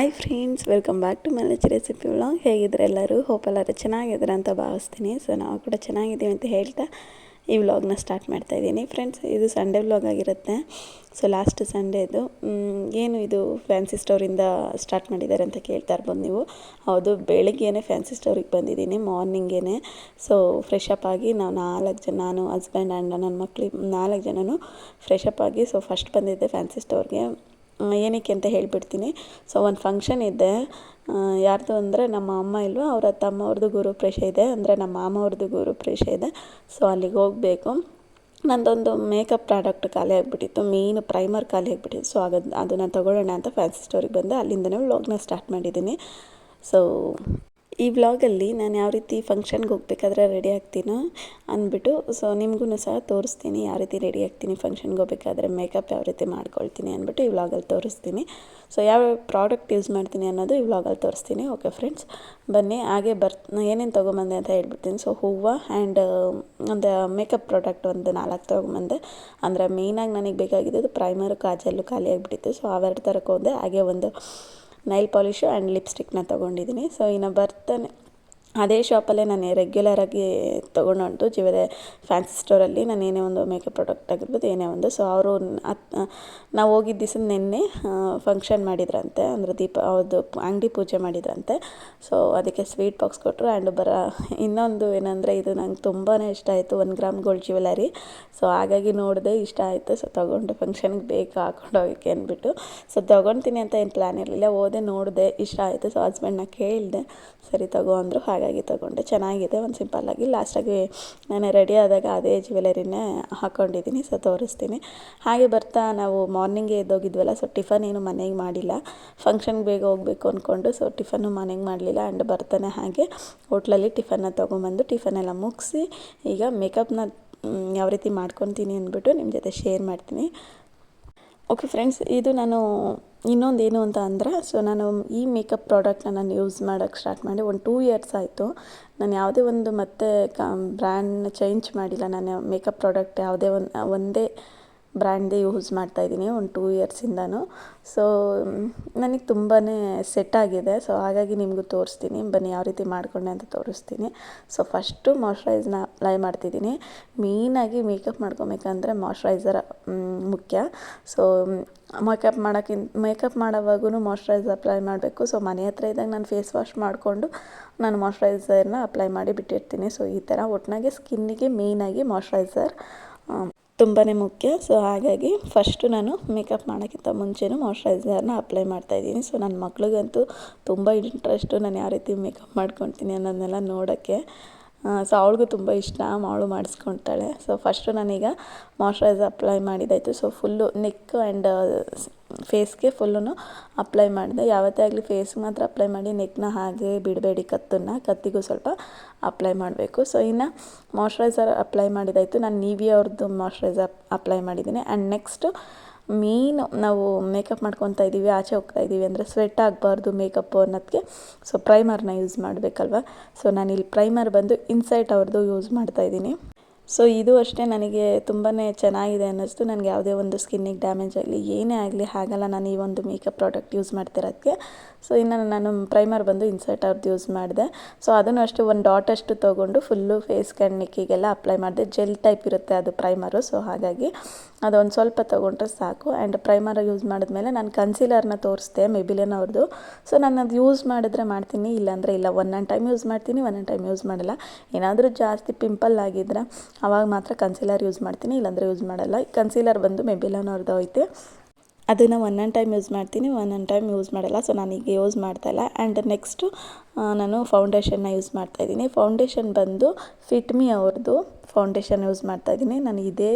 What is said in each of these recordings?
Hi friends welcome back to manage recipe vlog ಹೇಗಿದ್ರೆ ಎಲ್ಲರೂ? Hope ಎಲ್ಲರೂ ಚೆನ್ನಾಗಿದ್ದಾರೆ ಅಂತ ಭಾವಿಸ್ತೀನಿ. ಸೊ ನಾವು ಕೂಡ ಚೆನ್ನಾಗಿದ್ದೀವಿ ಅಂತ ಹೇಳ್ತಾ ಈ ವ್ಲಾಗ್ನ ಸ್ಟಾರ್ಟ್ ಮಾಡ್ತಾ ಇದ್ದೀನಿ. ಫ್ರೆಂಡ್ಸ್ ಇದು ಸಂಡೇ ವ್ಲಾಗ್ ಆಗಿರುತ್ತೆ. ಸೊ ಲಾಸ್ಟ್ ಸಂಡೇದು ಏನು ಇದು ಫ್ಯಾನ್ಸಿ ಸ್ಟೋರಿಂದ ಸ್ಟಾರ್ಟ್ ಮಾಡಿದ್ದಾರೆ ಅಂತ ಕೇಳ್ತಾ ಇರ್ಬೋದು ನೀವು? ಹೌದು, ಬೆಳಿಗ್ಗೆನೇ ಫ್ಯಾನ್ಸಿ ಸ್ಟೋರಿಗೆ ಬಂದಿದ್ದೀನಿ ಮಾರ್ನಿಂಗೇ ಸೊ ಫ್ರೆಶ್ ಅಪ್ ಆಗಿ ನಾವು ನಾಲ್ಕು ಜನ, ನಾನು ಹಸ್ಬೆಂಡ್ ಆ್ಯಂಡ್ ನನ್ನ ಮಕ್ಳಿಗೆ ನಾಲ್ಕು ಜನನು ಫ್ರೆಶ್ ಅಪ್ ಆಗಿ ಸೊ ಫಸ್ಟ್ ಬಂದಿದ್ದೆ ಫ್ಯಾನ್ಸಿ ಸ್ಟೋರ್ಗೆ ಏನಕ್ಕೆ ಅಂತ ಹೇಳಿಬಿಡ್ತೀನಿ. ಸೊ ಒಂದು ಫಂಕ್ಷನ್ ಇದೆ. ಯಾರ್ದು ಅಂದರೆ ನಮ್ಮ ಅಮ್ಮ ಇಲ್ವೋ? ಅವರ ತಮ್ಮವ್ರದ್ದು ಗುರುಪ್ರೇಷ ಇದೆ. ಅಂದರೆ ನಮ್ಮ ಮಾಮ ಅವ್ರದ್ದು ಗುರುಪ್ರೇಷ ಇದೆ. ಸೊ ಅಲ್ಲಿಗೆ ಹೋಗಬೇಕು. ನಂದೊಂದು ಮೇಕಪ್ ಪ್ರಾಡಕ್ಟ್ ಖಾಲಿ ಆಗಿಬಿಟ್ಟಿತ್ತು. ಮೇನ್ ಪ್ರೈಮರ್ ಖಾಲಿ ಆಗಿಬಿಟ್ಟಿತ್ತು. ಸೊ ಅದು ಅದನ್ನು ತೊಗೊಳ್ಳೋಣ ಅಂತ ಫ್ಯಾನ್ಸಿ ಸ್ಟೋರಿಗೆ ಬಂದು. ಅಲ್ಲಿಂದನೇ ವ್ಲಾಗ್ನ ಸ್ಟಾರ್ಟ್ ಮಾಡಿದ್ದೀನಿ. ಸೊ ಈ ವ್ಲಾಗಲ್ಲಿ ನಾನು ಯಾವ ರೀತಿ ಫಂಕ್ಷನ್ಗೆ ಹೋಗ್ಬೇಕಾದ್ರೆ ರೆಡಿ ಆಗ್ತೀನೋ ಅಂದ್ಬಿಟ್ಟು ಸೊ ನಿಮಗೂ ಸಹ ತೋರಿಸ್ತೀನಿ ಯಾವ ರೀತಿ ರೆಡಿ ಆಗ್ತೀನಿ ಫಂಕ್ಷನ್ಗೆ ಹೋಗ್ಬೇಕಾದ್ರೆ ಮೇಕಪ್ ಯಾವ ರೀತಿ ಮಾಡ್ಕೊಳ್ತೀನಿ ಅಂದ್ಬಿಟ್ಟು ಈ ವ್ಲಾಗಲ್ಲಿ ತೋರಿಸ್ತೀನಿ. ಸೊ ಯಾವ ಪ್ರಾಡಕ್ಟ್ ಯೂಸ್ ಮಾಡ್ತೀನಿ ಅನ್ನೋದು ಈ ವ್ಲಾಗಲ್ಲಿ ತೋರಿಸ್ತೀನಿ. ಓಕೆ ಫ್ರೆಂಡ್ಸ್ ಬನ್ನಿ, ಹಾಗೆ ಬರ್ ಏನೇನು ತೊಗೊಂಬಂದೆ ಅಂತ ಹೇಳ್ಬಿಡ್ತೀನಿ. ಸೊ ಹೂವು ಆ್ಯಂಡ್ ಒಂದು ಮೇಕಪ್ ಪ್ರಾಡಕ್ಟ್ ಒಂದು ನಾಲ್ಕು ತೊಗೊಂಬಂದೆ. ಅಂದರೆ ಮೇಯ್ನಾಗಿ ನನಗೆ ಬೇಕಾಗಿದ್ದು ಪ್ರೈಮರು ಕಾಜಲ್ಲು ಖಾಲಿ ಆಗಿಬಿಟ್ಟಿತ್ತು ಸೊ ಅವೆರಡು ತರಕ್ಕೆ ಹೋದೆ ಹಾಗೆ ಒಂದು ನೈಲ್ ಪಾಲಿಶು ಆ್ಯಂಡ್ ಲಿಪ್ಸ್ಟಿಕ್ನ ತೊಗೊಂಡಿದ್ದೀನಿ. ಸೊ ಇನ್ನು ಬರ್ತಾನೆ. ಅದೇ ಶಾಪಲ್ಲೇ ನಾನು ರೆಗ್ಯುಲರಾಗಿ ತೊಗೊಂಡು ಜಿವರೆ ಫ್ಯಾನ್ಸಿ ಸ್ಟೋರಲ್ಲಿ ನಾನು ಏನೇ ಒಂದು ಮೇಕಪ್ ಪ್ರಾಡಕ್ಟ್ ಆಗಿರ್ಬೋದು ಏನೇ ಒಂದು ಸೊ ಅವರು ನಾವು ಹೋಗಿದ್ದ ದಿವಸ ನಿನ್ನೆ ಫಂಕ್ಷನ್ ಮಾಡಿದ್ರಂತೆ, ಅಂದರೆ ದೀಪ ಅವ್ರದ್ದು ಅಂಗಡಿ ಪೂಜೆ ಮಾಡಿದ್ರಂತೆ ಸೊ ಅದಕ್ಕೆ ಸ್ವೀಟ್ ಬಾಕ್ಸ್ ಕೊಟ್ಟರು ಆ್ಯಂಡ್ ಬರ, ಇನ್ನೊಂದು ಏನಂದರೆ ಇದು ನಂಗೆ ತುಂಬಾ ಇಷ್ಟ ಆಯಿತು, ಒಂದು ಗ್ರಾಮ್ ಗೋಲ್ಡ್ ಜ್ಯುವೆಲರಿ ಸೊ ಹಾಗಾಗಿ ನೋಡಿದೆ ಇಷ್ಟ ಆಯಿತು ಸೊ ತೊಗೊಂಡು ಫಂಕ್ಷನ್ಗೆ ಬೇಕು, ಹಾಕೊಂಡು ಹೋಗೋಕ್ಕೆ ಅಂದ್ಬಿಟ್ಟು ಸೊ ತೊಗೊಳ್ತೀನಿ ಅಂತ ಏನು ಪ್ಲ್ಯಾನ್ ಇರಲಿಲ್ಲ, ಹೋದೆ ನೋಡಿದೆ ಇಷ್ಟ ಆಯಿತು ಸೊ ಹಸ್ಬೆಂಡ್ನ ಕೇಳಿದೆ, ಸರಿ ತಗೋ ಅಂದರು ಹಾಗಾಗಿ ತೊಗೊಂಡೆ. ಚೆನ್ನಾಗಿದೆ, ಒಂದು ಸಿಂಪಲ್ಲಾಗಿ ಲಾಸ್ಟಾಗಿ ನಾನು ರೆಡಿ ಆದಾಗ ಅದೇ ಜ್ಯುವೆಲರಿನೇ ಹಾಕ್ಕೊಂಡಿದ್ದೀನಿ ಸೊ ತೋರಿಸ್ತೀನಿ. ಹಾಗೆ ಬರ್ತಾ ನಾವು ಮಾರ್ನಿಂಗೇ ಎದ್ದೋಗಿದ್ವಲ್ಲ ಸೊ ಟಿಫನ್ ಏನು ಮನೆಗೆ ಮಾಡಿಲ್ಲ. ಫಂಕ್ಷನ್ಗೆ ಬೇಗ ಹೋಗಬೇಕು ಅಂದ್ಕೊಂಡು ಸೊ ಟಿಫನ್ನು ಮನೆಗೆ ಮಾಡಲಿಲ್ಲ ಆ್ಯಂಡ್ ಬರ್ತಾನೆ ಹಾಗೆ. ಹೋಟ್ಲಲ್ಲಿ ಟಿಫನ್ನ ತೊಗೊಂಬಂದು ಟಿಫನೆಲ್ಲ ಮುಗಿಸಿ, ಈಗ ಮೇಕಪ್ನ ಯಾವ ರೀತಿ ಮಾಡ್ಕೊತೀನಿ ಅಂದ್ಬಿಟ್ಟು ನಿಮ್ಮ ಜೊತೆ ಶೇರ್ ಮಾಡ್ತೀನಿ. ಓಕೆ ಫ್ರೆಂಡ್ಸ್ ಇದು ನಾನು ಇನ್ನೊಂದು ಏನು ಅಂತ ಅಂದರೆ ಸೊ ನಾನು ಈ ಮೇಕಪ್ ಪ್ರಾಡಕ್ಟ್ನ ನಾನು ಯೂಸ್ ಮಾಡೋಕ್ಕೆ ಸ್ಟಾರ್ಟ್ ಮಾಡಿ ಒಂದು ಟೂ ಇಯರ್ಸ್ ಆಯಿತು. ನಾನು ಯಾವುದೇ ಒಂದು ಮತ್ತೆ, ಕ ಬ್ರ್ಯಾಂಡ್ನ ಚೇಂಜ್ ಮಾಡಿಲ್ಲ. ನಾನು ಮೇಕಪ್ ಪ್ರಾಡಕ್ಟ್ ಯಾವುದೇ ಒಂದು, ಒಂದೇ ಬ್ರ್ಯಾಂಡ್ದೇ ಯೂಸ್ ಮಾಡ್ತಾಯಿದ್ದೀನಿ ಒಂದು ಟೂ ಇಯರ್ಸಿಂದನೂ. ಸೊ ನನಗೆ ತುಂಬಾ ಸೆಟ್ ಆಗಿದೆ. ಸೊ ಹಾಗಾಗಿ ನಿಮಗೂ ತೋರಿಸ್ತೀನಿ. ಬನ್ನಿ ಯಾವ ರೀತಿ ಮಾಡಿಕೊಂಡೆ ಅಂತ ತೋರಿಸ್ತೀನಿ. ಸೊ ಫಸ್ಟು ಮಾಯ್ಶ್ಚರೈಸ್ನ ಅಪ್ಲೈ ಮಾಡ್ತಿದ್ದೀನಿ. ಮೇಯ್ನಾಗಿ ಮೇಕಪ್ ಮಾಡ್ಕೊಬೇಕಂದ್ರೆ ಮಾಯ್ಶ್ಚರೈಸರ್ ಮುಖ್ಯ. ಸೊ ಮೇಕಪ್ ಮಾಡೋಕ್ಕಿಂತ ಮೇಕಪ್ ಮಾಡೋವಾಗೂ ಮಾಯ್ಶ್ಚರೈಸರ್ ಅಪ್ಲೈ ಮಾಡಬೇಕು. ಸೊ ಮನೆ ಹತ್ರ ಇದ್ದಾಗ ನಾನು ಫೇಸ್ ವಾಶ್ ಮಾಡಿಕೊಂಡು ನಾನು ಮಾಯ್ಶ್ಚರೈಸರ್ನ ಅಪ್ಲೈ ಮಾಡಿ ಬಿಟ್ಟಿರ್ತೀನಿ. ಸೊ ಈ ಥರ ಒಟ್ಟಿನಾಗೆ ಸ್ಕಿನ್ನಿಗೆ ಮೇಯ್ನಾಗಿ ಮಾಯ್ಶ್ಚರೈಸರ್ ತುಂಬಾ ಮುಖ್ಯ. ಸೊ ಹಾಗಾಗಿ ಫಸ್ಟು ನಾನು ಮೇಕಪ್ ಮಾಡೋಕ್ಕಿಂತ ಮುಂಚೆನೂ ಮಾಯ್ಶ್ಚರೈಸರ್ನ ಅಪ್ಲೈ ಮಾಡ್ತಾಯಿದ್ದೀನಿ ಸೊ ನನ್ನ ಮಕ್ಳಿಗಂತೂ ತುಂಬ ಇಂಟ್ರೆಸ್ಟು ನಾನು ಯಾವ ರೀತಿ ಮೇಕಪ್ ಮಾಡ್ಕೊತೀನಿ ಅನ್ನೋದನ್ನೆಲ್ಲ ನೋಡೋಕ್ಕೆ. ಸೊ ಅವಳಿಗೂ ತುಂಬ ಇಷ್ಟ. ಅವಳು ಮಾಡಿಸ್ಕೊಳ್ತಾಳೆ ಸೊ ಫಸ್ಟು ನಾನೀಗ ಮಾಯ್ಶ್ಚರೈಸರ್ ಅಪ್ಲೈ ಮಾಡಿದ್ದಾಯಿತು ಸೊ ಫುಲ್ಲು ನೆಕ್ ಆ್ಯಂಡ್ ಫೇಸ್ಗೆ ಫುಲ್ಲು ಅಪ್ಲೈ ಮಾಡಿದೆ. ಯಾವತ್ತೇ ಆಗಲಿ ಫೇಸ್ಗೆ ಮಾತ್ರ ಅಪ್ಲೈ ಮಾಡಿ ನೆಕ್ನ ಹಾಗೆ ಬಿಡಬೇಡಿ ಕತ್ತನ್ನು. ಕತ್ತಿಗೂ ಸ್ವಲ್ಪ ಅಪ್ಲೈ ಮಾಡಬೇಕು. ಸೊ ಇನ್ನು ಮಾಯ್ಶ್ಚರೈಸರ್ ಅಪ್ಲೈ ಮಾಡಿದ್ದಾಯಿತು ನಾನು ನೀವಿ ಅವ್ರದ್ದು ಅಪ್ಲೈ ಮಾಡಿದ್ದೀನಿ ಆ್ಯಂಡ್ ನೆಕ್ಸ್ಟು ಮೇಯ್ನು ನಾವು ಮೇಕಪ್ ಮಾಡ್ಕೊತಾ ಇದ್ದೀವಿ ಆಚೆ ಹೋಗ್ತಾ ಇದ್ದೀವಿ ಅಂದರೆ ಸ್ವೆಟ್ ಆಗಬಾರ್ದು ಮೇಕಪ್ಪು ಅನ್ನೋದಕ್ಕೆ ಸೊ ಪ್ರೈಮರ್ನ ಯೂಸ್ ಮಾಡಬೇಕಲ್ವ? ಸೊ ನಾನಿಲ್ಲಿ ಪ್ರೈಮರ್ ಬಂದು ಇನ್ಸೈಟ್ ಅವ್ರದ್ದು ಯೂಸ್ ಮಾಡ್ತಾ ಇದ್ದೀನಿ. ಸೊ ಇದು ಅಷ್ಟೇ ನನಗೆ ತುಂಬಾ ಚೆನ್ನಾಗಿದೆ ಅನ್ನಿಸ್ತು. ನನಗೆ ಯಾವುದೇ ಒಂದು ಸ್ಕಿನ್ನಿಗೆ ಡ್ಯಾಮೇಜ್ ಆಗಲಿ, ಏನೇ ಆಗಲಿ ಹಾಗಲ್ಲ ನಾನು ಈ ಒಂದು ಮೇಕಪ್ ಪ್ರಾಡಕ್ಟ್ ಯೂಸ್ ಮಾಡ್ತಿರೋದಕ್ಕೆ ಸೊ ಇನ್ನು ನಾನು ಪ್ರೈಮರ್ ಬಂದು ಇನ್ಸರ್ಟ್ ಅವ್ರದ್ದು ಯೂಸ್ ಮಾಡಿದೆ. ಸೊ ಅದನ್ನು ಅಷ್ಟು ಒಂದು ಡಾಟ್ ಅಷ್ಟು ತೊಗೊಂಡು ಫುಲ್ಲು ಫೇಸ್ ಕಣ್ಣಿಕ್ಕಿಗೆಲ್ಲ ಅಪ್ಲೈ ಮಾಡಿದೆ. ಜೆಲ್ ಟೈಪ್ ಇರುತ್ತೆ ಅದು ಪ್ರೈಮರು ಸೊ ಹಾಗಾಗಿ ಅದೊಂದು ಸ್ವಲ್ಪ ತೊಗೊಂಡ್ರೆ ಸಾಕು. ಆ್ಯಂಡ್ ಪ್ರೈಮರ್ ಯೂಸ್ ಮಾಡಿದ್ಮೇಲೆ ನಾನು ಕನ್ಸೀಲರ್ನ ತೋರಿಸ್ದೆ ಮೆಬಿಲಿಯನ್ ಅವ್ರದ್ದು ಸೊ ನಾನು ಅದು ಯೂಸ್ ಮಾಡಿದ್ರೆ ಮಾಡ್ತೀನಿ, ಇಲ್ಲಾಂದರೆ ಇಲ್ಲ. ಒಂದೊಂದು ಟೈಮ್ ಯೂಸ್ ಮಾಡ್ತೀನಿ ಒನ್ ಟೈಮ್ ಯೂಸ್ ಮಾಡಲ್ಲ. ಏನಾದರೂ ಜಾಸ್ತಿ ಪಿಂಪಲ್ ಆಗಿದ್ರೆ ಅವಾಗ ಮಾತ್ರ ಕನ್ಸೀಲರ್ ಯೂಸ್ ಮಾಡ್ತೀನಿ, ಇಲ್ಲಾಂದರೆ ಯೂಸ್ ಮಾಡಲ್ಲ. ಕನ್ಸೀಲರ್ ಬಂದು ಮೆಬಿಲನ್ ಅವ್ರದ್ದು ಐತೆ. ಅದನ್ನು ಒಂದೊಂದು ಟೈಮ್ ಯೂಸ್ ಮಾಡ್ತೀನಿ ಒಂದೊಂದು ಟೈಮ್ ಯೂಸ್ ಮಾಡಲ್ಲ ಸೊ ನಾನೀಗ ಯೂಸ್ ಮಾಡ್ತಾಯಿಲ್ಲ ಆ್ಯಂಡ್ ನೆಕ್ಸ್ಟು ನಾನು ಫೌಂಡೇಶನ್ನ ಯೂಸ್ ಮಾಡ್ತಾಯಿದ್ದೀನಿ ಫೌಂಡೇಶನ್ ಬಂದು ಫಿಟ್ಮಿ ಅವ್ರದ್ದು ಫೌಂಡೇಶನ್ ಯೂಸ್ ಮಾಡ್ತಾಯಿದ್ದೀನಿ ನಾನು ಇದೇ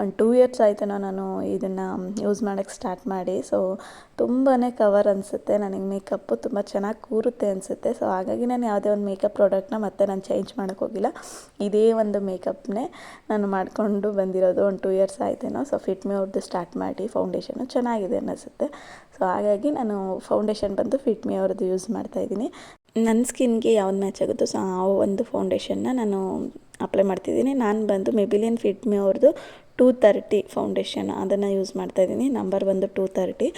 ಒಂದು ಟೂ ಇಯರ್ಸ್ ಆಯ್ತೇನೋ ನಾನು ಇದನ್ನು ಯೂಸ್ ಮಾಡೋಕ್ಕೆ ಸ್ಟಾರ್ಟ್ ಮಾಡಿ. ಸೊ ತುಂಬಾ ಕವರ್ ಅನಿಸುತ್ತೆ. ನನಗೆ ಮೇಕಪ್ಪು ತುಂಬ ಚೆನ್ನಾಗಿ ಕೂರುತ್ತೆ ಅನಿಸುತ್ತೆ. ಸೊ ಹಾಗಾಗಿ ನಾನು ಯಾವುದೇ ಒಂದು ಮೇಕಪ್ ಪ್ರಾಡಕ್ಟ್ನ ಮತ್ತೆ ನಾನು ಚೇಂಜ್ ಮಾಡೋಕ್ಕೆ ಹೋಗಿಲ್ಲ. ಇದೇ ಒಂದು ಮೇಕಪ್ನೇ ನಾನು ಮಾಡಿಕೊಂಡು ಬಂದಿರೋದು ಒಂದು ಟೂ ಇಯರ್ಸ್ ಆಯ್ತೇನೋ. ಸೊ ಫಿಟ್ಮಿ ಅವ್ರದ್ದು ಸ್ಟಾರ್ಟ್ ಮಾಡಿ ಫೌಂಡೇಶನು ಚೆನ್ನಾಗಿದೆ ಅನಿಸುತ್ತೆ. ಸೊ ಹಾಗಾಗಿ ನಾನು ಫೌಂಡೇಶನ್ ಬಂದು ಫಿಟ್ಮಿ ಅವ್ರದ್ದು ಯೂಸ್ ಮಾಡ್ತಾಯಿದ್ದೀನಿ ನನ್ನ ಸ್ಕಿನ್ಗೆ ಯಾವ್ದು ಮ್ಯಾಚ್ ಆಗುತ್ತೋ ಸೊ ಆ ಒಂದು ಫೌಂಡೇಶನ್ನ ನಾನು ಅಪ್ಲೈ ಮಾಡ್ತಿದ್ದೀನಿ. ನಾನು ಬಂದು ಮೆಬಿಲಿಯನ್ ಫಿಟ್ಮಿ ಅವ್ರದ್ದು ಟೂ ತರ್ಟಿ ಫೌಂಡೇಶನ್ ಅದನ್ನು ಯೂಸ್ ಮಾಡ್ತಾ ಇದ್ದೀನಿ. ನಂಬರ್ ಬಂದು ಟೂ ತರ್ಟಿ.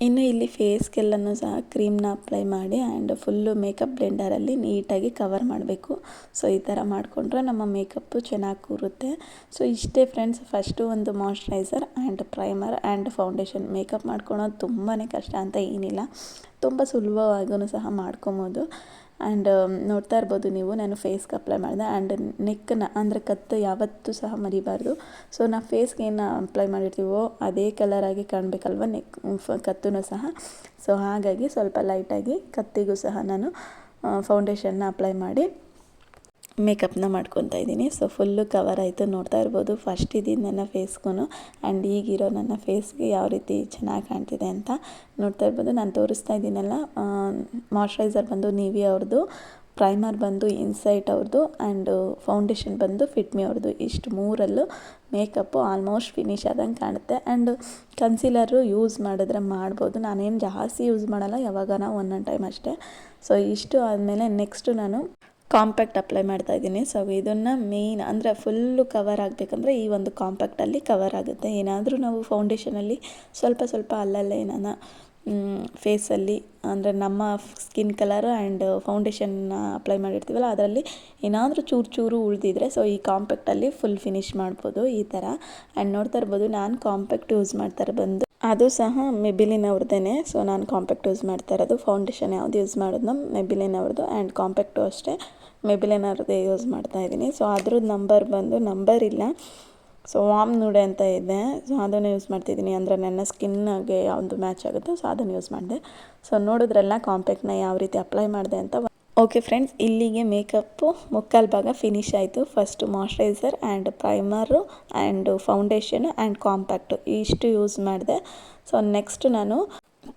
ಇನ್ನು ಇಲ್ಲಿ ಫೇಸ್ಗೆಲ್ಲನೂ ಸಹ ಕ್ರೀಮ್ನ ಅಪ್ಲೈ ಮಾಡಿ ಆ್ಯಂಡ್ ಫುಲ್ಲು ಮೇಕಪ್ ಬ್ಲೆಂಡರಲ್ಲಿ ನೀಟಾಗಿ ಕವರ್ ಮಾಡಬೇಕು. ಸೊ, ಈ ಥರ ಮಾಡಿಕೊಂಡ್ರೆ ನಮ್ಮ ಮೇಕಪ್ಪು ಚೆನ್ನಾಗಿ ಕೂರುತ್ತೆ. ಸೊ, ಇಷ್ಟೇ ಫ್ರೆಂಡ್ಸ್, ಫಸ್ಟು ಒಂದು moisturiser and primer and foundation. Makeup ಮಾಡ್ಕೊಳೋದು ತುಂಬಾ ಕಷ್ಟ ಅಂತ ಏನಿಲ್ಲ. ತುಂಬ ಸುಲಭವಾಗೂ ಸಹ ಮಾಡ್ಕೊಬೋದು. ಆ್ಯಂಡ್ ನೋಡ್ತಾ ಇರ್ಬೋದು ನೀವು, ನಾನು ಫೇಸ್ಗೆ ಅಪ್ಲೈ ಮಾಡಿದೆ. ಆ್ಯಂಡ್ ನೆಕ್ನ ಅಂದರೆ ಕತ್ತು ಯಾವತ್ತೂ ಸಹ ಮರಿಬಾರ್ದು. ಸೊ ನಾ ಫೇಸ್ಗೆ ಏನು ಅಪ್ಲೈ ಮಾಡಿರ್ತೀವೋ, ಅದೇ ಕಲರಾಗಿ ಕಾಣಬೇಕಲ್ವ ನೆಕ್ ಕತ್ತೂ ಸಹ. ಸೊ ಹಾಗಾಗಿ ಸ್ವಲ್ಪ ಲೈಟಾಗಿ ಕತ್ತಿಗೂ ಸಹ ನಾನು ಫೌಂಡೇಶನ್ನ ಅಪ್ಲೈ ಮಾಡಿ. ಮೇಕಪ್ನ ಮಾಡ್ಕೊತಾ ಇದ್ದೀನಿ. ಸೊ ಫುಲ್ಲು ಕವರ್ ಆಯಿತು. ನೋಡ್ತಾ ಇರ್ಬೋದು. ಫಸ್ಟ್ ಇದ್ದಿದ್ದು ನನ್ನ ಫೇಸ್ಗೂ ಆ್ಯಂಡ್ ಈಗಿರೋ ನನ್ನ ಫೇಸ್ಗೆ ಯಾವ ರೀತಿ ಚೆನ್ನಾಗಿ ಕಾಣ್ತಿದೆ ಅಂತ ನೋಡ್ತಾ ಇರ್ಬೋದು. ನಾನು ತೋರಿಸ್ತಾ ಇದ್ದೀನಲ್ಲ ಮಾಯ್ಶ್ಚರೈಸರ್ ಬಂದು ನೀವಿ ಅವ್ರದ್ದು ಪ್ರೈಮರ್ ಬಂದು ಇನ್ಸೈಟ್ ಅವ್ರದ್ದು ಆ್ಯಂಡ್ ಫೌಂಡೇಶನ್ ಬಂದು ಫಿಟ್ಮಿ ಅವ್ರದ್ದು ಇಷ್ಟು ಮೂರಲ್ಲೂ ಮೇಕಪ್ಪು ಆಲ್ಮೋಸ್ಟ್ ಫಿನಿಶ್ ಆದಂಗೆ ಕಾಣುತ್ತೆ. ಆ್ಯಂಡ್ ಕನ್ಸಿಲರು ಯೂಸ್ ಮಾಡಿದ್ರೆ ಮಾಡ್ಬೋದು. ನಾನೇನು ಜಾಸ್ತಿ ಯೂಸ್ ಮಾಡಲ್ಲ. ಯಾವಾಗನ ಒನ್ ಟೈಮ್ ಅಷ್ಟೇ. ಸೊ ಇಷ್ಟು ಆದಮೇಲೆ ನೆಕ್ಸ್ಟು ನಾನು ಕಾಂಪ್ಯಾಕ್ಟ್ ಅಪ್ಲೈ ಮಾಡ್ತಾ ಇದ್ದೀನಿ. ಸೊ ಇದನ್ನು ಮೇಯ್ನ್ ಅಂದರೆ ಫುಲ್ಲು ಕವರ್ ಆಗಬೇಕಂದ್ರೆ ಈ ಒಂದು ಕಾಂಪ್ಯಾಕ್ಟಲ್ಲಿ ಕವರ್ ಆಗುತ್ತೆ. ಏನಾದರೂ ನಾವು ಫೌಂಡೇಶನಲ್ಲಿ ಸ್ವಲ್ಪ ಸ್ವಲ್ಪ ಅಲ್ಲಲ್ಲೇ ನಾನು ಫೇಸಲ್ಲಿ ಅಂದರೆ ನಮ್ಮ ಸ್ಕಿನ್ ಕಲರ್ ಆ್ಯಂಡ್ ಫೌಂಡೇಶನ್ನ ಅಪ್ಲೈ ಮಾಡಿರ್ತೀವಲ್ಲ, ಅದರಲ್ಲಿ ಏನಾದರೂ ಚೂರು ಚೂರು ಉಳಿದಿದ್ರೆ ಸೊ ಈ ಕಾಂಪ್ಯಾಕ್ಟಲ್ಲಿ ಫುಲ್ ಫಿನಿಶ್ ಮಾಡ್ಬೋದು ಈ ಥರ ಆ್ಯಂಡ್ ನೋಡ್ತಾ ಇರ್ಬೋದು, ನಾನು ಕಾಂಪ್ಯಾಕ್ಟ್ ಯೂಸ್ ಮಾಡ್ತಾರೆ ಬಂದು. ಅದು ಸಹ ಮೆಬಿಲಿನ್ ಅವ್ರದ್ದೇ ಸೊ ನಾನು ಕಾಂಪ್ಯಾಕ್ಟ್ ಯೂಸ್ ಮಾಡ್ತಾ ಇರೋದು. ಫೌಂಡೇಶನ್ ಯಾವುದು ಯೂಸ್ ಮಾಡೋದು ಮೆಬಿಲಿನ್ ಅವ್ರದ್ದು ಆ್ಯಂಡ್ ಕಾಂಪ್ಯಾಕ್ಟು ಅಷ್ಟೇ ಮೆಬಿಲಿನ್ ಅವ್ರದ್ದೇ ಯೂಸ್ ಮಾಡ್ತಾ ಇದ್ದೀನಿ. ಸೊ ಅದ್ರದ್ದು ನಂಬರ್ ಬಂದು ನಂಬರ್ ಇಲ್ಲ. ಸೊ ವಾಮ್ ನೂಡೆ ಅಂತ ಇದೆ. ಸೊ ಅದನ್ನು ಯೂಸ್ ಮಾಡ್ತಿದ್ದೀನಿ. ಅಂದರೆ ನನ್ನ ಸ್ಕಿನ್ಗೆ ಯಾವುದು ಮ್ಯಾಚ್ ಆಗುತ್ತೋ ಸೊ ಅದನ್ನು ಯೂಸ್ ಮಾಡಿದೆ. ಸೊ ನೋಡಿದ್ರೆಲ್ಲ ಕಾಂಪ್ಯಾಕ್ಟ್ನ ಯಾವ ರೀತಿ ಅಪ್ಲೈ ಮಾಡಿದೆ ಅಂತ ಓಕೆ ಫ್ರೆಂಡ್ಸ್ ಇಲ್ಲಿಗೆ ಮೇಕಪ್ಪು ಮುಕ್ಕಾಲು ಭಾಗ ಫಿನಿಶ್ ಆಯಿತು. First moisturiser and primer and foundation and compact ಇಷ್ಟು ಯೂಸ್ ಮಾಡಿದೆ. ಸೊ ನೆಕ್ಸ್ಟ್ ನಾನು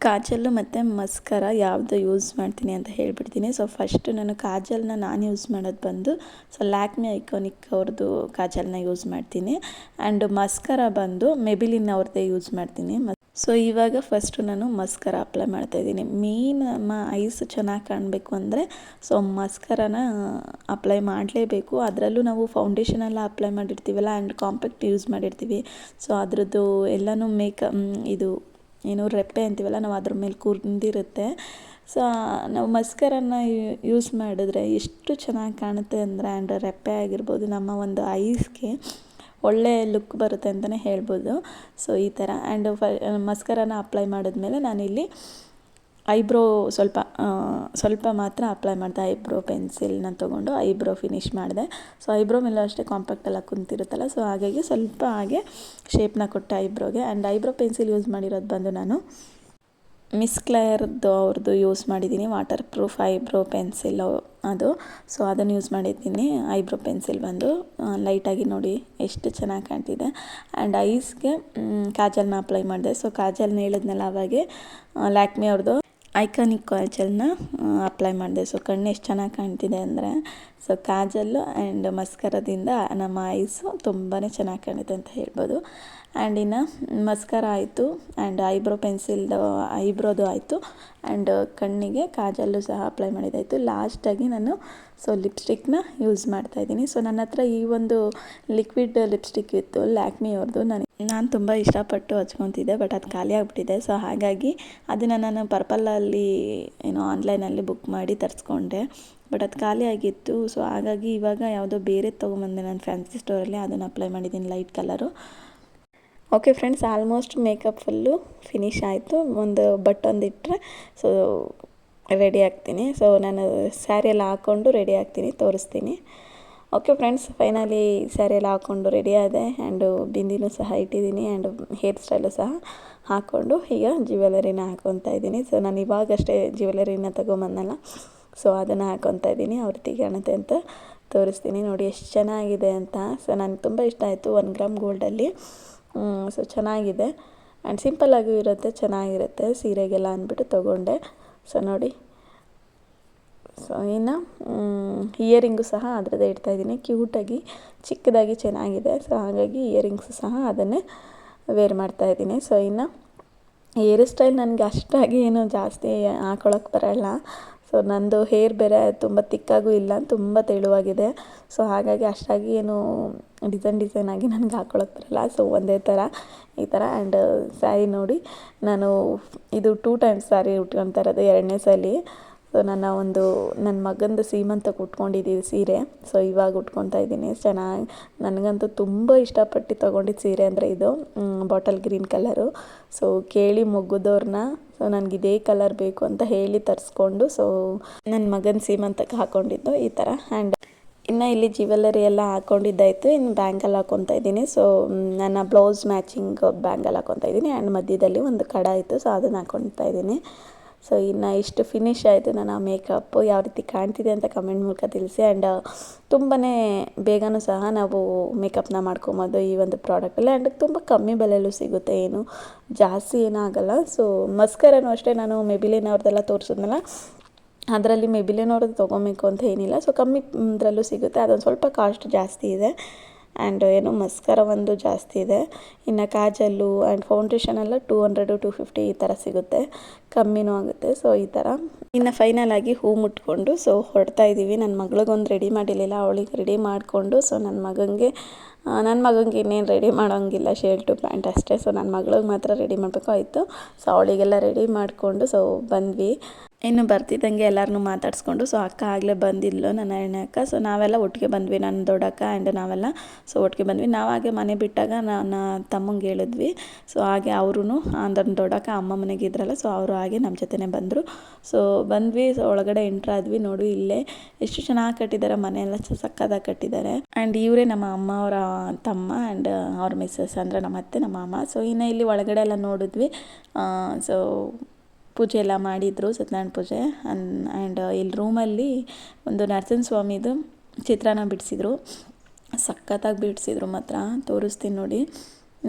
ಕಾಜಲ್ಲು ಮತ್ತು ಮಸ್ಕರ ಯಾವುದು ಯೂಸ್ ಮಾಡ್ತೀನಿ ಅಂತ ಹೇಳ್ಬಿಡ್ತೀನಿ. ಸೊ ಫಸ್ಟು ನಾನು ಕಾಜಲ್ನ ನಾನು ಯೂಸ್ ಮಾಡೋದು ಬಂದು ಸೊ ಲ್ಯಾಕ್ಮಿ ಐಕಾನಿಕ್ ಅವ್ರದ್ದು ಕಾಜಲ್ನ ಯೂಸ್ ಮಾಡ್ತೀನಿ. ಆ್ಯಂಡ್ ಮಸ್ಕರ ಬಂದು ಮೆಬಿಲಿನ್ ಅವ್ರದ್ದೇ ಯೂಸ್ ಮಾಡ್ತೀನಿ. ಸೊ ಇವಾಗ ಫಸ್ಟು ನಾನು ಮಸ್ಕರ ಅಪ್ಲೈ ಮಾಡ್ತಾಯಿದ್ದೀನಿ ಮೇನ್ ನಮ್ಮ ಐಸ್ ಚೆನ್ನಾಗಿ ಕಾಣಬೇಕು ಅಂದರೆ ಸೊ ಮಸ್ಕರನ ಅಪ್ಲೈ ಮಾಡಲೇಬೇಕು. ಅದರಲ್ಲೂ ನಾವು ಫೌಂಡೇಶನೆಲ್ಲ ಅಪ್ಲೈ ಮಾಡಿರ್ತೀವಲ್ಲ ಆ್ಯಂಡ್ ಕಾಂಪ್ಯಾಕ್ಟ್ ಯೂಸ್ ಮಾಡಿರ್ತೀವಿ. ಸೊ ಅದರದ್ದು ಎಲ್ಲನೂ ಮೇಕಪ್ ಇದು ಏನು ರೆಪ್ಪೆ ಅಂತೀವಲ್ಲ, ನಾವು ಅದ್ರ ಮೇಲೆ ಕುಂದಿರುತ್ತೆ. ಸೊ ನಾವು ಮಸ್ಕರನ್ನು ಯೂಸ್ ಮಾಡಿದ್ರೆ ಎಷ್ಟು ಚೆನ್ನಾಗಿ ಕಾಣುತ್ತೆ ಅಂದರೆ ಆ್ಯಂಡ್ ರೆಪ್ಪೆ ಆಗಿರ್ಬೋದು, ನಮ್ಮ ಒಂದು ಐಸ್ಗೆ ಒಳ್ಳೆ ಲುಕ್ ಬರುತ್ತೆ ಅಂತಲೇ ಹೇಳ್ಬೋದು. ಸೊ ಈ ಥರ ಆ್ಯಂಡ್ ಫ ಮಸ್ಕರನ ಅಪ್ಲೈ ಮಾಡಿದ್ಮೇಲೆ ನಾನಿಲ್ಲಿ ಐಬ್ರೋ ಸ್ವಲ್ಪ ಸ್ವಲ್ಪ ಮಾತ್ರ ಅಪ್ಲೈ ಮಾಡಿದೆ. ಐಬ್ರೋ ಪೆನ್ಸಿಲ್ನ ತೊಗೊಂಡು ಐಬ್ರೋ ಫಿನಿಶ್ ಮಾಡಿದೆ. ಸೊ ಐಬ್ರೋ ಮೇಲೂ ಅಷ್ಟೇ ಕಾಂಪ್ಯಾಕ್ಟೆಲ್ಲ ಕುಂತಿರುತ್ತಲ್ಲ. ಸೊ ಹಾಗಾಗಿ ಸ್ವಲ್ಪ ಹಾಗೆ ಶೇಪ್ನ ಕೊಟ್ಟೆ ಐಬ್ರೋಗೆ. ಆ್ಯಂಡ್ ಐಬ್ರೋ ಪೆನ್ಸಿಲ್ ಯೂಸ್ ಮಾಡಿರೋದು ಬಂದು ನಾನು ಮಿಸ್ ಕ್ಲೇಯರ್ದು ಅವ್ರದ್ದು ಯೂಸ್ ಮಾಡಿದ್ದೀನಿ. ವಾಟರ್ ಪ್ರೂಫ್ ಐಬ್ರೋ ಪೆನ್ಸಿಲ್ ಅದು. ಸೊ ಅದನ್ನು ಯೂಸ್ ಮಾಡಿದ್ದೀನಿ. ಐಬ್ರೋ ಪೆನ್ಸಿಲ್ ಬಂದು ಲೈಟಾಗಿ ನೋಡಿ ಎಷ್ಟು ಚೆನ್ನಾಗಿ ಕಾಣ್ತಿದೆ. ಆ್ಯಂಡ್ ಐಸ್ಗೆ ಕಾಜಲ್ನ ಅಪ್ಲೈ ಮಾಡಿದೆ. ಸೊ ಕಾಜಲ್ನ ಹೇಳಿದ್ನಲ್ಲ ಅವಾಗೆ ಲ್ಯಾಕ್ಮಿ ಅವ್ರದ್ದು ಐಕಾನಿಕ್ ಕಾಜಲ್ನ ಅಪ್ಲೈ ಮಾಡಿದೆ. ಸೊ ಕಣ್ಣು ಎಷ್ಟು ಚೆನ್ನಾಗಿ ಕಾಣ್ತಿದೆ ಅಂದರೆ ಸೊ ಕಾಜಲ್ಲು ಆ್ಯಂಡ್ ಮಸ್ಕರದಿಂದ ನಮ್ಮ ಐಸು ತುಂಬಾ ಚೆನ್ನಾಗಿ ಕಾಣುತ್ತೆ ಅಂತ ಹೇಳ್ಬೋದು. ಆ್ಯಂಡ್ ಇನ್ನು ಮಸ್ಕರ ಆಯಿತು ಆ್ಯಂಡ್ ಐಬ್ರೋ ಪೆನ್ಸಿಲ್ದು, ಐಬ್ರೋದು ಆಯಿತು. ಆ್ಯಂಡ್ ಕಣ್ಣಿಗೆ ಕಾಜಲ್ಲು ಸಹ ಅಪ್ಲೈ ಮಾಡಿದ್ದಾಯಿತು ಲಾಸ್ಟಾಗಿ ನಾನು ಸೊ ಲಿಪ್ಸ್ಟಿಕ್ನ ಯೂಸ್ ಮಾಡ್ತಾಯಿದ್ದೀನಿ ಸೊ ನನ್ನ ಹತ್ರ ಈ ಒಂದು ಲಿಕ್ವಿಡ್ ಲಿಪ್ಸ್ಟಿಕ್ ಇತ್ತು, ಲ್ಯಾಕ್ಮಿ ಅವ್ರದ್ದು ನನಗೆ ನಾನು ತುಂಬ ಇಷ್ಟಪಟ್ಟು ಹಚ್ಕೊತಿದ್ದೆ, ಬಟ್ ಅದು ಖಾಲಿ ಆಗಿಬಿಟ್ಟಿದೆ. ಸೊ ಹಾಗಾಗಿ ಅದನ್ನು ನಾನು ಪರ್ಪಲಲ್ಲಿ ಏನೋ ಆನ್ಲೈನಲ್ಲಿ ಬುಕ್ ಮಾಡಿ ತರಿಸ್ಕೊಂಡೆ. ಬಟ್ ಅದು ಖಾಲಿ ಆಗಿತ್ತು. ಸೊ ಹಾಗಾಗಿ ಇವಾಗ ಯಾವುದೋ ಬೇರೆ ತೊಗೊಂಬಂದೆ ನಾನು ಫ್ಯಾನ್ಸಿ ಸ್ಟೋರಲ್ಲಿ ಅದನ್ನು ಅಪ್ಲೈ ಮಾಡಿದ್ದೀನಿ light colour okay friends almost makeup full finish ಆಯಿತು. ಒಂದು ಬಟ್ ಒಂದು ಇಟ್ಟರೆ ಸೊ ರೆಡಿ ಆಗ್ತೀನಿ. ಸೊ ನಾನು ಸ್ಯಾರಿ ಎಲ್ಲ ಹಾಕ್ಕೊಂಡು ರೆಡಿ ಆಗ್ತೀನಿ, ತೋರಿಸ್ತೀನಿ. ಓಕೆ ಫ್ರೆಂಡ್ಸ್ ಫೈನಲಿ ಸ್ಯಾರಿ ಎಲ್ಲ ಹಾಕ್ಕೊಂಡು ರೆಡಿ ಆದೆ ಆ್ಯಂಡು ಬಿಂದಿನೂ ಸಹ ಇಟ್ಟಿದ್ದೀನಿ ಆ್ಯಂಡ್ ಹೇರ್ ಸ್ಟೈಲು ಸಹ ಹಾಕ್ಕೊಂಡು ಈಗ ಜ್ಯುವೆಲರಿನ ಹಾಕ್ಕೊತಾ ಇದ್ದೀನಿ. ಸೊ ನಾನು ಇವಾಗಷ್ಟೇ ಜ್ಯುವೆಲರಿನ ತೊಗೊಂಬಂದಲ್ಲ. ಸೊ ಅದನ್ನು ಹಾಕ್ಕೊತಾ ಇದ್ದೀನಿ, ಅವ್ರ ಕಾಣುತ್ತೆ ಅಂತ ತೋರಿಸ್ತೀನಿ. ನೋಡಿ ಎಷ್ಟು ಚೆನ್ನಾಗಿದೆ ಅಂತ. ಸೊ ನನಗೆ ತುಂಬ ಇಷ್ಟ ಆಯಿತು ಒನ್ ಗ್ರಾಮ್ ಗೋಲ್ಡಲ್ಲಿ ಸೊ ಚೆನ್ನಾಗಿದೆ. ಆ್ಯಂಡ್ ಸಿಂಪಲ್ಲಾಗೂ ಇರುತ್ತೆ, ಚೆನ್ನಾಗಿರುತ್ತೆ ಸೀರೆಗೆಲ್ಲ ಅಂದ್ಬಿಟ್ಟು ತೊಗೊಂಡೆ. ಸೊ ನೋಡಿ. ಸೊ ಇನ್ನು ಇಯರಿಂಗು ಸಹ ಅದರದ್ದೇ ಇಡ್ತಾಯಿದ್ದೀನಿ ಕ್ಯೂಟಾಗಿ ಚಿಕ್ಕದಾಗಿ ಚೆನ್ನಾಗಿದೆ. ಸೊ ಹಾಗಾಗಿ ಇಯರಿಂಗ್ಸ್ ಸಹ ಅದನ್ನೇ ವೇರ್ ಮಾಡ್ತಾ ಇದ್ದೀನಿ. ಸೊ ಇನ್ನು ಹೇರ್ ಸ್ಟೈಲ್ ನನಗೆ ಅಷ್ಟಾಗಿ ಏನು ಜಾಸ್ತಿ ಹಾಕೊಳಕ್ಕೆ ಬರೋಲ್ಲ. ಸೊ ನನ್ನದು ಹೇರ್ ಬೇರೆ ತುಂಬ ತಿಕ್ಕಾಗೂ ಇಲ್ಲ, ತುಂಬ ತೆಳುವಾಗಿದೆ. ಸೊ ಹಾಗಾಗಿ ಅಷ್ಟಾಗಿ ಏನು ಡಿಸೈನ್ ಡಿಸೈನ್ ಆಗಿ ನನಗೆ ಹಾಕ್ಕೊಳಕ್ಕೆ ಬರಲ್ಲ. ಸೊ ಒಂದೇ ಥರ ಈ ಥರ ಆ್ಯಂಡ್ ಸ್ಯಾರಿ ನೋಡಿ, ನಾನು ಇದು ಟೂ ಟೈಮ್ಸ್ ಸ್ಯಾರಿ ಉಟ್ಕೊತಾ ಎರಡನೇ ಸಲ. ಸೊ ನನ್ನ ಒಂದು ನನ್ನ ಮಗಂದು ಸೀಮಂತಕ್ಕೆ ಉಟ್ಕೊಂಡಿದ್ದೀವಿ ಸೀರೆ. ಸೊ ಇವಾಗ ಉಟ್ಕೊತಾ ಇದ್ದೀನಿ. ಚೆನ್ನಾಗಿ, ನನಗಂತೂ ತುಂಬ ಇಷ್ಟಪಟ್ಟು ತೊಗೊಂಡಿದ್ದು ಸೀರೆ ಅಂದರೆ ಇದು ಬಾಟಲ್ ಗ್ರೀನ್ ಕಲರು. ಸೊ ಕೇಳಿ ಮುಗಿದವ್ರನ್ನ ಸೊ ನನಗೆ ಇದೇ ಕಲರ್ ಬೇಕು ಅಂತ ಹೇಳಿ ತರಿಸ್ಕೊಂಡು ಸೊ ನನ್ನ ಮಗನ ಸೀಮಂತಕ್ಕೆ ಹಾಕ್ಕೊಂಡಿದ್ದು ಈ ಥರ ಹ್ಯಾಂಡ್ ಇನ್ನು ಇಲ್ಲಿ ಜ್ಯುವೆಲ್ಲರಿ ಎಲ್ಲ ಹಾಕ್ಕೊಂಡಿದ್ದಾಯಿತು ಇನ್ನು ಬ್ಯಾಂಗಲ್ ಹಾಕ್ಕೊತಾ ಇದ್ದೀನಿ. ಸೊ ನನ್ನ ಬ್ಲೌಸ್ ಮ್ಯಾಚಿಂಗ್ ಬ್ಯಾಂಗಲ್ ಹಾಕ್ಕೊತಾ ಇದ್ದೀನಿ. ಆ್ಯಂಡ್ ಮಧ್ಯದಲ್ಲಿ ಒಂದು ಕಡ ಇತ್ತು. ಸೊ ಅದನ್ನು ಹಾಕ್ಕೊತಾ ಇದ್ದೀನಿ. ಸೊ ಇನ್ನು ಇಷ್ಟು ಫಿನಿಶ್ ಆಯಿತು. ನನ್ನ ಮೇಕಪ್ಪು ಯಾವ ರೀತಿ ಕಾಣ್ತಿದೆ ಅಂತ ಕಮೆಂಟ್ ಮೂಲಕ ತಿಳಿಸಿ. ಆ್ಯಂಡ್ ತುಂಬಾ ಬೇಗನೂ ಸಹ ನಾವು ಮೇಕಪ್ನ ಮಾಡ್ಕೊಬೋದು ಈ ಒಂದು ಪ್ರಾಡಕ್ಟಲ್ಲಿ ಆ್ಯಂಡ್ ತುಂಬ ಕಮ್ಮಿ ಬೆಲೆಯಲ್ಲೂ ಸಿಗುತ್ತೆ ಏನು. ಜಾಸ್ತಿ ಏನೂ ಆಗೋಲ್ಲ. ಸೊ ಮಸ್ಕರನೂ ಅಷ್ಟೇ ನಾನು ಮೆಬಿಲೇನ್ ಅವ್ರದ್ದೆಲ್ಲ ತೋರಿಸಿದ್ನಲ್ಲ. ಅದರಲ್ಲಿ ಮೆಬಿಲಿನ್ ಅವ್ರದ್ದು ತೊಗೊಬೇಕು ಅಂತ ಏನಿಲ್ಲ. ಸೊ ಕಮ್ಮಿ ಇದರಲ್ಲೂ ಸಿಗುತ್ತೆ. ಅದೊಂದು ಸ್ವಲ್ಪ ಕಾಸ್ಟ್ ಜಾಸ್ತಿ ಇದೆ. ಆ್ಯಂಡ್ ಏನು ಮಸ್ಕರ ಒಂದು ಜಾಸ್ತಿ ಇದೆ. ಇನ್ನು ಕಾಜಲ್ಲು ಆ್ಯಂಡ್ ಫೌಂಡೇಶನ್ ಎಲ್ಲ ಟೂ ಹಂಡ್ರೆಡು ಟೂ ಫಿಫ್ಟಿ ಈ ಥರ ಸಿಗುತ್ತೆ. ಕಮ್ಮಿನೂ ಆಗುತ್ತೆ. ಸೊ ಈ ಥರ ಇನ್ನು ಫೈನಲ್ ಆಗಿ ಹೂ ಮುಟ್ಕೊಂಡು ಸೊ ಹೊಡ್ತಾ ಇದ್ದೀವಿ ನನ್ನ ಮಗಳಿಗೊಂದು ರೆಡಿ ಮಾಡಿರಲಿಲ್ಲ. ಅವಳಿಗೆ ರೆಡಿ ಮಾಡಿಕೊಂಡು ಸೊ ನನ್ನ ಮಗನಿಗೆ ನನ್ನ ಮಗನಿಗೆ ಇನ್ನೇನು ರೆಡಿ ಮಾಡೋಂಗಿಲ್ಲ. ಶರ್ಟು ಪ್ಯಾಂಟ್ ಅಷ್ಟೇ. ಸೊ ನನ್ನ ಮಗಳಿಗೆ ಮಾತ್ರ ರೆಡಿ ಮಾಡಬೇಕು. ಆಯಿತು. ಸೊ ಅವಳಿಗೆಲ್ಲ ರೆಡಿ ಮಾಡಿಕೊಂಡು ಸೊ ಬಂದ್ವಿ. ಇನ್ನು ಬರ್ತಿದ್ದಂಗೆ ಎಲ್ಲರನ್ನೂ ಮಾತಾಡಿಸ್ಕೊಂಡು, ಸೊ, ಅಕ್ಕ ಆಗಲೇ ಬಂದಿದ್ಲು ನನ್ನ ಎಣ್ಣೆ ಅಕ್ಕ. ಸೊ, ನಾವೆಲ್ಲ ಒಟ್ಟಿಗೆ ಬಂದ್ವಿ. ನನ್ನ ದೊಡ್ಡಕ್ಕ ಆ್ಯಂಡ್ ನಾವೆಲ್ಲ, ಸೊ, ಒಟ್ಟಿಗೆ ಬಂದ್ವಿ. ನಾವು ಹಾಗೆ ಮನೆ ಬಿಟ್ಟಾಗ ನನ್ನ ತಮ್ಮಂಗೆ ಹೇಳಿದ್ವಿ. ಸೊ, ಹಾಗೆ ಅವರು ನನ್ನ ದೊಡ್ಡಕ್ಕ ಅಮ್ಮ ಮನೆಗೆ ಇದ್ರಲ್ಲ, ಸೊ, ಅವರು ಹಾಗೆ ನಮ್ಮ ಜೊತೆನೇ ಬಂದರು. ಸೊ, ಬಂದ್ವಿ. ಸೊ, ಒಳಗಡೆ ಆದ್ವಿ. ನೋಡು, ಇಲ್ಲೇ ಎಷ್ಟು ಚೆನ್ನಾಗಿ ಕಟ್ಟಿದ್ದಾರೆ ಮನೆಯೆಲ್ಲ ಸಕ್ಕದಾಗಿ ಕಟ್ಟಿದ್ದಾರೆ ಆ್ಯಂಡ್ ಇವರೇ ನಮ್ಮ ಅಮ್ಮ, ಅವರ ತಮ್ಮ ಆ್ಯಂಡ್ ಅವ್ರ ಮಿಸ್ಸಸ್ ಅಂದರೆ ನಮ್ಮ ಅತ್ತೆ, ನಮ್ಮ ಅಮ್ಮ ಸೊ, ಇನ್ನು ಇಲ್ಲಿ ಒಳಗಡೆ ಎಲ್ಲ ನೋಡಿದ್ವಿ. ಸೊ ಪೂಜೆ ಎಲ್ಲ ಮಾಡಿದರು, ಸತ್ಯನಾರಾಯಣ ಪೂಜೆ. ಆ್ಯಂಡ್ ಇಲ್ಲಿ ರೂಮಲ್ಲಿ ಒಂದು ನರಸಿಂಹ ಸ್ವಾಮಿದು ಚಿತ್ರಾನ ಬಿಡಿಸಿದ್ರು. ಸಖತ್ತಾಗಿ ಬಿಡಿಸಿದ್ರು ಮಾತ್ರ, ತೋರಿಸ್ತೀನಿ ನೋಡಿ.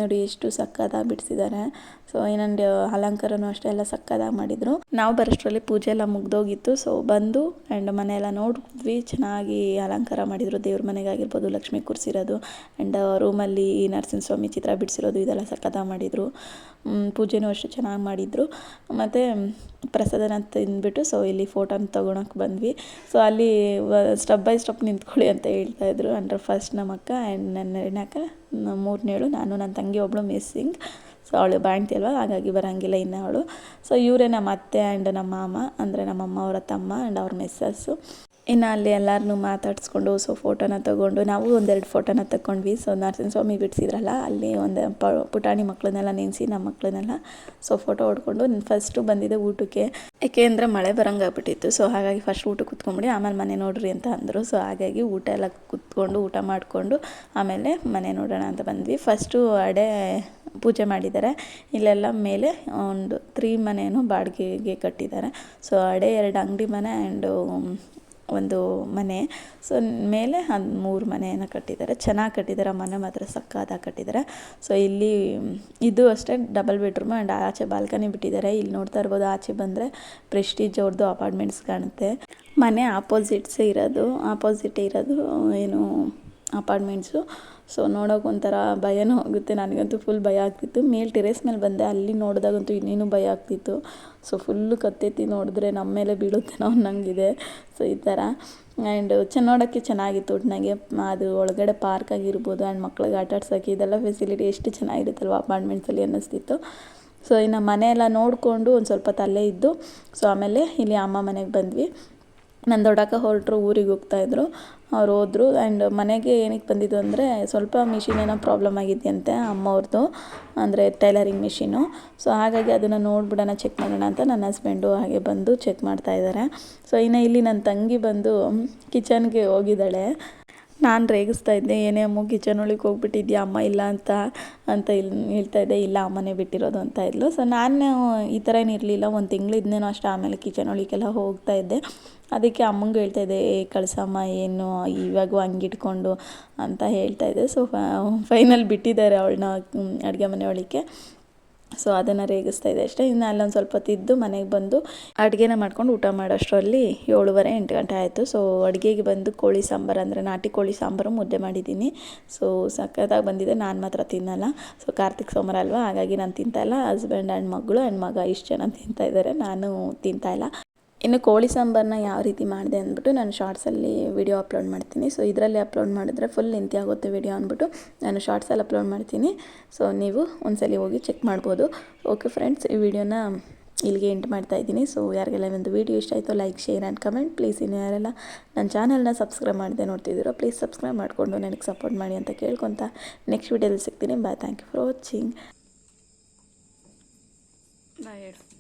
ನೋಡಿ, ಎಷ್ಟು ಸಕ್ಕದಾಗಿ ಬಿಡಿಸಿದ್ದಾರೆ ಸೊ ಏನಂದ್ರೆ ಅಲಂಕಾರನೂ ಅಷ್ಟೇ, ಎಲ್ಲ ಸಕ್ಕದಾಗಿ ಮಾಡಿದರು. ನಾವು ಬರೋಷ್ಟರಲ್ಲಿ ಪೂಜೆ ಎಲ್ಲ ಮುಗ್ದೋಗಿತ್ತು. ಸೊ ಬಂದು ಆ್ಯಂಡ್ ಮನೆಯೆಲ್ಲ ನೋಡಿದ್ವಿ. ಚೆನ್ನಾಗಿ ಅಲಂಕಾರ ಮಾಡಿದರು. ದೇವ್ರ ಮನೆಗಾಗಿರ್ಬೋದು, ಲಕ್ಷ್ಮಿ ಕೂರಿಸಿರೋದು ಆ್ಯಂಡ್ ರೂಮಲ್ಲಿ ನರಸಿಂಹಸ್ವಾಮಿ ಚಿತ್ರ ಬಿಡಿಸಿರೋದು, ಇದೆಲ್ಲ ಸಕ್ಕದಾಗಿ ಮಾಡಿದರು. ಪೂಜೆನೂ ಅಷ್ಟು ಚೆನ್ನಾಗಿ ಮಾಡಿದರು. ಮತ್ತು ಪ್ರಸಾದನ ತಿಂದ್ಬಿಟ್ಟು ಸೊ ಇಲ್ಲಿ ಫೋಟೋನ ತೊಗೊಳಕ್ಕೆ ಬಂದ್ವಿ. ಸೊ ಅಲ್ಲಿ ಸ್ಟೆಪ್ ಬೈ ಸ್ಟೆಪ್ ನಿಂತ್ಕೊಳ್ಳಿ ಅಂತ ಹೇಳ್ತಾಯಿದ್ರು ಅಂದರೆ ಫಸ್ಟ್ ನಮ್ಮ ಅಕ್ಕ ಆ್ಯಂಡ್ ನನ್ನ ಎರಡನೇಕ ಮೂರನೇಳು ನಾನು ನನ್ನ ತಂಗಿ ಒಬ್ಬಳು ಮಿಸ್ಸಿಂಗ್ ಸೊ ಅವಳು ಬಾಣ್ತಿ ಅಲ್ವಾ? ಹಾಗಾಗಿ ಬರೋಂಗಿಲ್ಲ ಇನ್ನು ಅವಳು. ಸೊ ಇವರೇ ನಮ್ಮ ಅತ್ತೆ ಆ್ಯಂಡ್ ನಮ್ಮ ಮಾಮ, ಅಂದರೆ ನಮ್ಮಮ್ಮ ಅವರ ತಮ್ಮ ಆ್ಯಂಡ್ ಅವ್ರ ಮಿಸ್ಸಸ್ಸು ಇನ್ನು ಅಲ್ಲಿ ಎಲ್ಲರನ್ನೂ ಮಾತಾಡಿಸ್ಕೊಂಡು, ಸೊ ಫೋಟೋನ ತೊಗೊಂಡು, ನಾವು ಒಂದೆರಡು ಫೋಟೋನ ತಗೊಂಡ್ವಿ ಸೊ ನರಸಿಂಹಸ್ವಾಮಿ ಬಿಡಿಸಿದ್ರಲ್ಲ, ಅಲ್ಲಿ ಒಂದು ಪ, ಪುಟಾಣಿ ಮಕ್ಕಳನ್ನೆಲ್ಲ ನೆನೆಸಿ, ನಮ್ಮ ಮಕ್ಕಳನ್ನೆಲ್ಲ ಸೊ ಫೋಟೋ ಹೊಡ್ಕೊಂಡು ಫಸ್ಟು ಬಂದಿದ್ದೆ ಊಟಕ್ಕೆ ಯಾಕೆ ಅಂದರೆ ಮಳೆ ಬರಂಗಾಗ್ಬಿಟ್ಟಿತ್ತು. ಸೊ ಹಾಗಾಗಿ ಫಸ್ಟ್ ಊಟ ಕುತ್ಕೊಂಬಿಡಿ, ಆಮೇಲೆ ಮನೆ ನೋಡ್ರಿ ಅಂತ ಅಂದರು. ಸೊ ಹಾಗಾಗಿ ಊಟ ಎಲ್ಲ ಕುತ್ಕೊಂಡು, ಊಟ ಮಾಡಿಕೊಂಡು, ಆಮೇಲೆ ಮನೆ ನೋಡೋಣ ಅಂತ ಬಂದ್ವಿ. ಫಸ್ಟು ಅಡೆ ಪೂಜೆ ಮಾಡಿದ್ದಾರೆ ಇಲ್ಲೆಲ್ಲ ಮೇಲೆ ಒಂದು ತ್ರೀ ಮನೆಯನ್ನು ಬಾಡಿಗೆಗೆ ಕಟ್ಟಿದ್ದಾರೆ ಸೊ ಅಡೆ ಎರಡು ಅಂಗಡಿ ಮನೆ ಆ್ಯಂಡು ಒಂದು ಮನೆ. ಸೊ ಮೇಲೆ ಒಂದು ಮೂರು ಮನೆಯನ್ನು ಕಟ್ಟಿದ್ದಾರೆ. ಚೆನ್ನಾಗಿ ಕಟ್ಟಿದ್ದಾರೆ. ಮನೆ ಮಾತ್ರ ಸಕ್ಕತ್ತಾಗಿ ಕಟ್ಟಿದ್ದಾರೆ. ಸೊ ಇಲ್ಲಿ ಇದು ಅಷ್ಟೇ ಡಬಲ್ ಬೆಡ್ರೂಮ್ ಆ್ಯಂಡ್ ಆಚೆ ಬಾಲ್ಕನಿ ಬಿಟ್ಟಿದ್ದಾರೆ. ಇಲ್ಲಿ ನೋಡ್ತಾ ಇರ್ಬೋದು, ಆಚೆ ಬಂದರೆ ಪ್ರೆಸ್ಟೀಜ್ ಅವ್ರದ್ದು ಅಪಾರ್ಟ್ಮೆಂಟ್ಸ್ ಕಾಣುತ್ತೆ. ಮನೆ ಆಪೋಸಿಟ್ಸೇ ಇರೋದು. ಆಪೋಸಿಟ್ ಇರೋದು ಏನು ಅಪಾರ್ಟ್ಮೆಂಟ್ಸು ಸೊ ನೋಡೋಕೆ ಒಂಥರ ಭಯನೂ ಆಗುತ್ತೆ. ನನಗಂತೂ ಫುಲ್ ಭಯ ಆಗ್ತಿತ್ತು. ಮೇಲೆ ಟೆರೇಸ್ ಮೇಲೆ ಬಂದೆ. ಅಲ್ಲಿ ನೋಡಿದಾಗಂತೂ ಇನ್ನೇನು ಭಯ ಆಗ್ತಿತ್ತು. ಸೊ ಫುಲ್ಲು ಕತ್ತೆತ್ತಿ ನೋಡಿದ್ರೆ ನಮ್ಮ ಮೇಲೆ ಬೀಳುತ್ತೇನೋ ಅನ್ನಂಗಿದೆ ಸೊ ಈ ಥರ. ಆ್ಯಂಡ್ ಚೆನ್ನ ನೋಡೋಕ್ಕೆ ಚೆನ್ನಾಗಿತ್ತು ಒಟ್ಟಿನಾಗೆ ಅದು ಒಳಗಡೆ ಪಾರ್ಕ್ ಆಗಿರ್ಬೋದು ಆ್ಯಂಡ್ ಮಕ್ಳಿಗೆ ಆಟ ಆಡ್ಸೋಕ್ಕೆ ಇದೆಲ್ಲ ಫೆಸಿಲಿಟಿ ಎಷ್ಟು ಚೆನ್ನಾಗಿರುತ್ತಲ್ವ ಅಪಾರ್ಟ್ಮೆಂಟ್ಸಲ್ಲಿ ಅನ್ನಿಸ್ತಿತ್ತು. ಸೊ ಇನ್ನು ಮನೆ ಎಲ್ಲ ನೋಡಿಕೊಂಡು ಒಂದು ಸ್ವಲ್ಪ ತಲೆ ಇದ್ದು. ಸೊ ಆಮೇಲೆ ಇಲ್ಲಿ ಅಮ್ಮ ಮನೆಗೆ ಬಂದ್ವಿ. ನನ್ನ ದೊಡ್ಡಕ್ಕ ಹೊರಟ್ರು, ಊರಿಗೆ ಹೋಗ್ತಾಯಿದ್ರು ಅವ್ರು ಹೋದ್ರು. ಆ್ಯಂಡ್ ಮನೆಗೆ ಏನಕ್ಕೆ ಬಂದಿದ್ದು ಅಂದರೆ, ಸ್ವಲ್ಪ ಮಿಷಿನ್ ಏನೋ ಪ್ರಾಬ್ಲಮ್ ಆಗಿದೆಯಂತೆ ಅಮ್ಮವ್ರದ್ದು ಅಂದರೆ ಟೈಲರಿಂಗ್ ಮಿಷಿನು ಸೊ ಹಾಗಾಗಿ ಅದನ್ನು ನೋಡ್ಬಿಡೋಣ ಚೆಕ್ ಮಾಡೋಣ ಅಂತ ನನ್ನ ಹಸ್ಬೆಂಡು ಹಾಗೆ ಬಂದು ಚೆಕ್ ಮಾಡ್ತಾ ಇದ್ದಾರೆ ಸೊ ಇನ್ನು ಇಲ್ಲಿ ನನ್ನ ತಂಗಿ ಬಂದು ಕಿಚನ್ಗೆ ಹೋಗಿದ್ದಾಳೆ. ನಾನು ರೇಗಿಸ್ತಾ ಇದ್ದೆ, ಏನೇ ಅಮ್ಮ ಕಿಚನ್ ಒಳಗೆ ಹೋಗ್ಬಿಟ್ಟಿದ್ಯಾ, ಅಮ್ಮ ಇಲ್ಲ ಅಂತ ಅಂತ ಹೇಳ್ತಾ ಇದ್ದೆ, ಇಲ್ಲ ಅಮ್ಮನೇ ಬಿಟ್ಟಿರೋದು ಅಂತ ಇದ್ಲು. ಸೊ ನಾನು ಈ ಥರ ಏನು ಇರಲಿಲ್ಲ, ಒಂದು ತಿಂಗಳು ಇದ್ನೇನೋ ಅಷ್ಟು, ಆಮೇಲೆ ಕಿಚನ್ ಒಳಗೆಲ್ಲ ಹೋಗ್ತಾ ಇದ್ದೆ. ಅದಕ್ಕೆ ಅಮ್ಮಂಗೆ ಹೇಳ್ತಾ ಇದ್ದೆ, ಏ, ಕಳಿಸಮ್ಮ, ಏನು ಇವಾಗೂ ಹಂಗೆ ಇಟ್ಕೊಂಡು ಅಂತ ಹೇಳ್ತಾ ಇದ್ದೆ. ಸೊ ಫೈನಲ್ ಬಿಟ್ಟಿದ್ದಾರೆ ಅವಳನ್ನ, ಅಡುಗೆ ಮನೆ ಸೊ ಅದನ್ನು ರೇಗಿಸ್ತಾ ಇದೆ ಅಷ್ಟೇ. ಇನ್ನು ಅಲ್ಲೊಂದು ಸ್ವಲ್ಪ ತಿದ್ದು ಮನೆಗೆ ಬಂದು ಅಡುಗೆನ ಮಾಡ್ಕೊಂಡು ಊಟ ಮಾಡೋಷ್ಟರಲ್ಲಿ ಏಳುವರೆ ಎಂಟು ಗಂಟೆ ಆಯಿತು. ಸೊ ಅಡುಗೆಗೆ ಬಂದು ಕೋಳಿ ಸಾಂಬಾರು ಅಂದರೆ ನಾಟಿ ಕೋಳಿ ಸಾಂಬಾರು ಮುದ್ದೆ ಮಾಡಿದ್ದೀನಿ. ಸೊ ಸಖತ್ತಾಗಿ ಬಂದಿದೆ. ನಾನು ಮಾತ್ರ ತಿನ್ನಲ್ಲ. ಸೊ ಕಾರ್ತಿಕ್ ಸೋಮವಾರ ಅಲ್ವಾ? ಹಾಗಾಗಿ ನಾನು ತಿಂತಾಯಿಲ್ಲ ಹಸ್ಬೆಂಡ್ ಆ್ಯಂಡ್ ಮಗಳು ಆ್ಯಂಡ್ ಮಗ ಇಷ್ಟು ಜನ ತಿಂತಾ ಇದ್ದಾರೆ ನಾನು ತಿಂತಾಯಿಲ್ಲ ಇನ್ನು ಕೋಳಿ ಸಾಂಬಾರನ್ನ ಯಾವ ರೀತಿ ಮಾಡಿದೆ ಅಂದ್ಬಿಟ್ಟು ನಾನು ಶಾರ್ಟ್ಸಲ್ಲಿ ವಿಡಿಯೋ ಅಪ್ಲೋಡ್ ಮಾಡ್ತೀನಿ. ಸೊ, ಇದರಲ್ಲಿ ಅಪ್ಲೋಡ್ ಮಾಡಿದ್ರೆ ಫುಲ್ ಲೆಂತಿ ಆಗುತ್ತೆ ವಿಡಿಯೋ ಅಂದ್ಬಿಟ್ಟು ನಾನು ಶಾರ್ಟ್ಸಲ್ಲಿ ಅಪ್ಲೋಡ್ ಮಾಡ್ತೀನಿ. ಸೊ, ನೀವು ಒಂದ್ಸಲಿ ಹೋಗಿ ಚೆಕ್ ಮಾಡ್ಬೋದು. ಓಕೆ ಫ್ರೆಂಡ್ಸ್, ಈ ವಿಡಿಯೋನ ಇಲ್ಲಿಗೆ ಎಂಟ್ ಮಾಡ್ತಾ ಇದ್ದೀನಿ. ಸೊ, ಯಾರಿಗೆಲ್ಲ ಒಂದು ವಿಡಿಯೋ ಇಷ್ಟ ಆಯಿತು like, share and comment, please ಇನ್ನು ಯಾರೆಲ್ಲ ನನ್ನ ಚಾನಲ್ನ ಸಬ್ಸ್ಕ್ರೈಬ್ ಮಾಡದೆ ನೋಡ್ತಿದ್ದೀರೋ, ಪ್ಲೀಸ್ ಸಬ್ಸ್ಕ್ರೈಬ್ ಮಾಡಿಕೊಂಡು ನನಗೆ ಸಪೋರ್ಟ್ ಮಾಡಿ ಅಂತ ಕೇಳ್ಕೊತ ನೆಕ್ಸ್ಟ್ ವಿಡಿಯೋದಲ್ಲಿ ಸಿಗ್ತೀನಿ. Bye, thank you for watching. Bye ಹೇಳು